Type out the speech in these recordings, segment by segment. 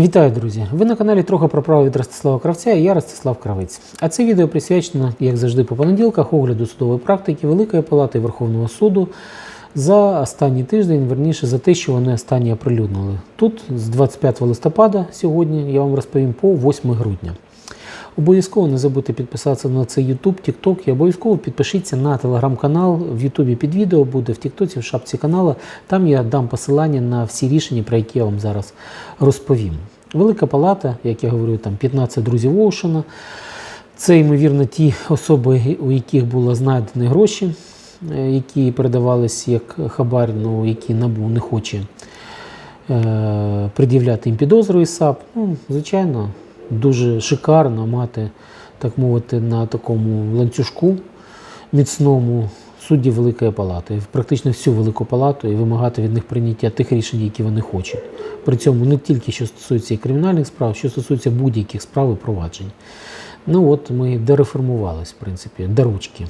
Вітаю, друзі! Ви на каналі трохи про право від Ростислава Кравця і я Ростислав Кравець. А це відео присвячено, як завжди, по понеділках, огляду судової практики Великої Палати Верховного суду за останній тиждень, верніше за те, що вони останні оприлюднили. Тут з 25 листопада сьогодні я вам розповім по 8 грудня. Обов'язково не забудьте підписатися на цей YouTube, TikTok і обов'язково підпишіться на телеграм-канал. В Ютубі під відео буде, в Тіктоці, в шапці канала. Там я дам посилання на всі рішення, про які я вам зараз розповім. Велика палата, як я говорю, там 15 друзів Оушена. Це, ймовірно, ті особи, у яких було знайдені гроші, е, які передавались як хабар, ну, які НАБУ не хоче е, пред'являти їм підозру із САП. Ну, звичайно, дуже шикарно мати, так мовити, на такому ланцюжку міцному судді Великої Палати, практично всю Велику Палату і вимагати від них прийняття тих рішень, які вони хочуть. При цьому не тільки що стосується і кримінальних справ, що стосується будь-яких справ і проваджень. Ну от ми дереформувались, в принципі, до ручки.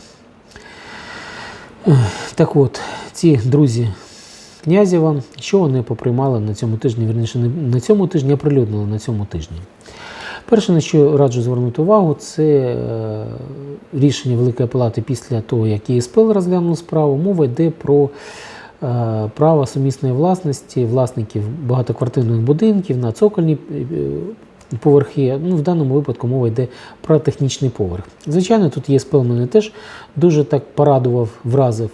Так от, ці друзі Князєва, що вони поприймали на цьому тижні, вірніше, не на цьому тижні, а прилюднили на цьому тижні. Перше, на що раджу звернути увагу, це е, рішення Великої Палати після того, як ЄСПЛ розглянули справу. Мова йде про е, право сумісної власності власників багатоквартирних будинків на цокольні е, поверхи. Ну, в даному випадку мова йде про технічний поверх. Звичайно, тут ЄСПЛ мене теж дуже так порадував, вразив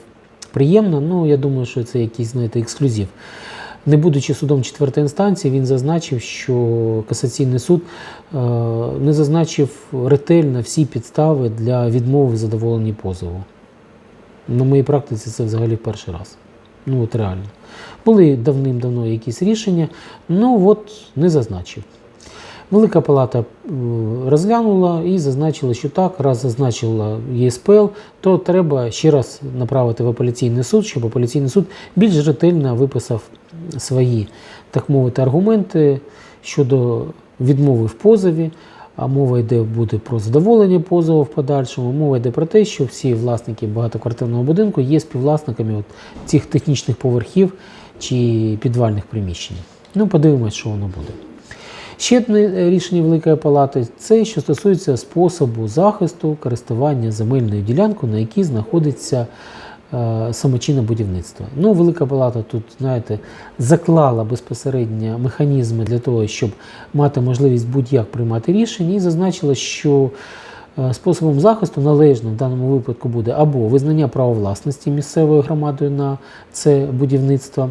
приємно. Ну, я думаю, що це якийсь, знаєте, ексклюзив. Не будучи судом четвертої інстанції, він зазначив, що касаційний суд е, не зазначив ретельно всі підстави для відмови в задоволенні позову. На моїй практиці це взагалі перший раз. Ну от реально. Були давним-давно якісь рішення, ну от не зазначив. Велика палата розглянула і зазначила, що так, раз зазначила ЄСПЛ, то треба ще раз направити в апеляційний суд, щоб апеляційний суд більш ретельно виписав свої, так мовити, аргументи щодо відмови в позові. А мова йде буде про задоволення позову в подальшому. Мова йде про те, що всі власники багатоквартирного будинку є співвласниками от цих технічних поверхів чи підвальних приміщень. Ну, подивимось, що воно буде. Ще одне рішення Великої Палати це що стосується способу захисту користування земельною ділянкою, на якій знаходиться е, самочинне будівництво. Ну, Велика Палата тут, знаєте, заклала безпосередньо механізми для того, щоб мати можливість будь-як приймати рішення, і зазначила, що е, способом захисту належно в даному випадку буде або визнання права власності місцевою громадою на це будівництво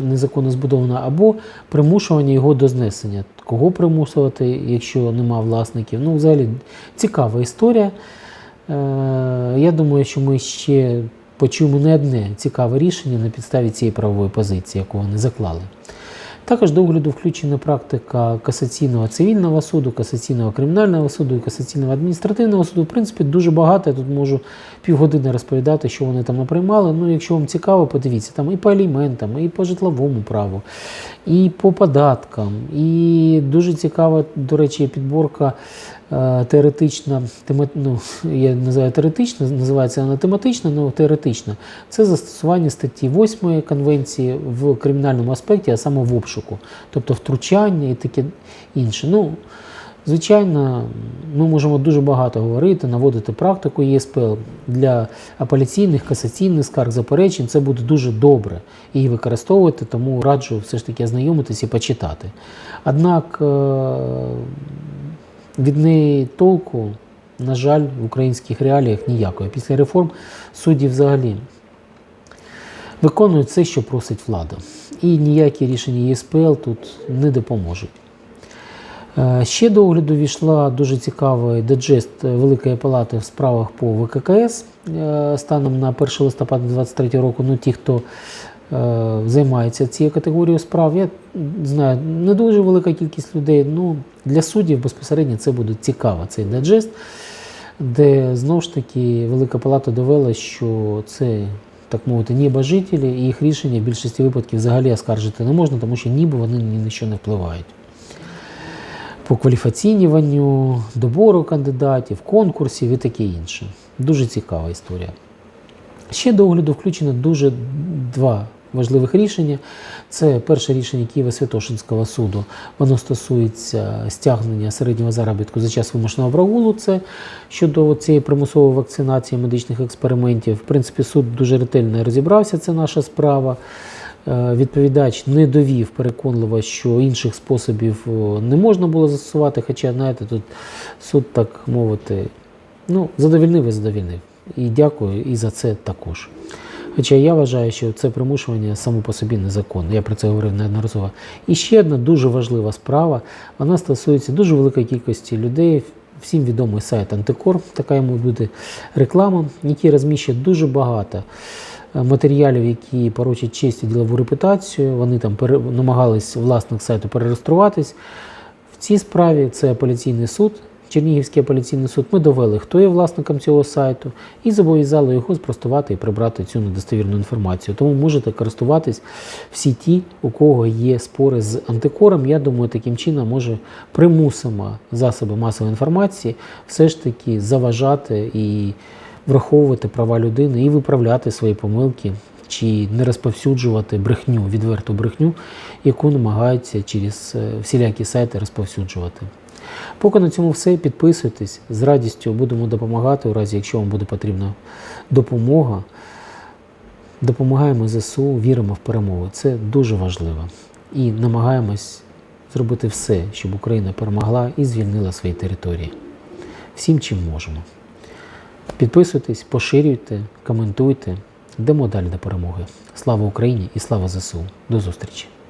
незаконно збудована, або примушування його до знесення. Кого примусувати, якщо нема власників? Ну, взагалі цікава історія. Е, Я думаю, що ми ще почуємо не одне цікаве рішення на підставі цієї правової позиції, яку вони заклали. Також до огляду включена практика касаційного цивільного суду, касаційного кримінального суду і касаційного адміністративного суду. В принципі, дуже багато. Я тут можу півгодини розповідати, що вони там наприймали. Ну, якщо вам цікаво, подивіться там і по аліментам, і по житловому праву, і по податкам. І дуже цікава, до речі, підборка теоретична, тема, ну, я називаю теоретична, називається вона тематична, але теоретична. Це застосування статті 8 конвенції в кримінальному аспекті, а саме в обшуку, тобто втручання і таке інше. Ну, Звичайно, ми можемо дуже багато говорити, наводити практику ЄСПЛ для апеляційних, касаційних скарг, заперечень. Це буде дуже добре її використовувати, тому раджу все ж таки ознайомитися і почитати. Однак е, від неї толку, на жаль, в українських реаліях ніякої. Після реформ судді взагалі виконують все, що просить влада. І ніякі рішення ЄСПЛ тут не допоможуть. Е, Ще до огляду війшла дуже цікавий деджест Великої Палати в справах по ВККС е, станом на 1 листопада 2023 року. Ну, ті, хто займається цією категорією справ, я знаю, не дуже велика кількість людей. Ну, для суддів безпосередньо це буде цікаво, цей деджест, де знову ж таки Велика Палата довела, що це. Так мовити, небожителі, і їх рішення в більшості випадків взагалі оскаржити не можна, тому що ніби вони ні на що не впливають по кваліфаційнюванню, добору кандидатів, конкурсів і таке інше. Дуже цікава історія. Ще до огляду включено дуже два важливих рішення. Це перше рішення Києво-Святошинського суду. Воно стосується стягнення середнього заробітку за час вимушеного прогулу. Це щодо цієї примусової вакцинації медичних експериментів. В принципі, суд дуже ретельно розібрався. Це наша справа. Е, Відповідач не довів переконливо, що інших способів не можна було застосувати. Хоча, знаєте, тут суд, так мовити, ну, задовільнив і задовільнив. І дякую і за це також. Хоча я вважаю, що це примушування само по собі незаконне. Я про це говорив неодноразово. І ще одна дуже важлива справа. Вона стосується дуже великої кількості людей. Всім відомий сайт Антикор, така йому буде реклама, який розміщує дуже багато е, матеріалів, які порочать честь і ділову репутацію. Вони там пере... намагались власник сайту перереєструватись. В цій справі це апеляційний суд, Чернігівський апеляційний суд. Ми довели, хто є власником цього сайту, і зобов'язали його спростувати і прибрати цю недостовірну інформацію. Тому можете користуватись всі ті, у кого є спори з антикором. Я думаю, таким чином може примусимо засоби масової інформації все ж таки заважати і враховувати права людини і виправляти свої помилки. Чи не розповсюджувати брехню, відверту брехню, яку намагаються через е, всілякі сайти розповсюджувати. Поки на цьому все. Підписуйтесь. З радістю будемо допомагати, у разі якщо вам буде потрібна допомога. Допомагаємо ЗСУ, віримо в перемогу. Це дуже важливо. І намагаємось зробити все, щоб Україна перемогла і звільнила свої території. Всім, чим можемо. Підписуйтесь, поширюйте, коментуйте. Йдемо далі до перемоги. Слава Україні і слава ЗСУ. До зустрічі!